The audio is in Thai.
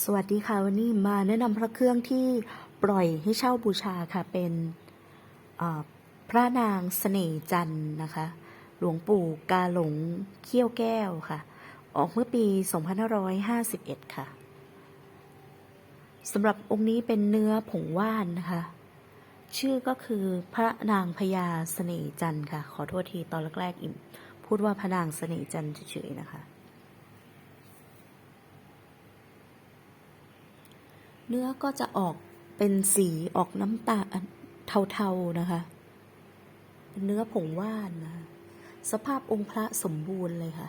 สวัสดีค่ะวันนี้มาแนะนำพระเครื่องที่ปล่อยให้เช่าบูชาค่ะเป็นพระนางเสน่จันนะคะ หลวงปู่กาหลงเขี้ยวแก้วค่ะ ออกเมื่อปี 2551 ค่ะสำหรับองค์นี้เป็นเนื้อผงว่านนะคะ ชื่อก็คือพระนางพญาเสน่จันค่ะ ขอโทษทีตอนแรกๆอิ่ม พูดว่าพระนางเสน่จันเฉยๆนะคะ เนื้อก็จะออกเป็นสีออกน้ำตาลเทาๆนะคะ เนื้อผงว่านนะสภาพองค์พระสมบูรณ์เลยค่ะ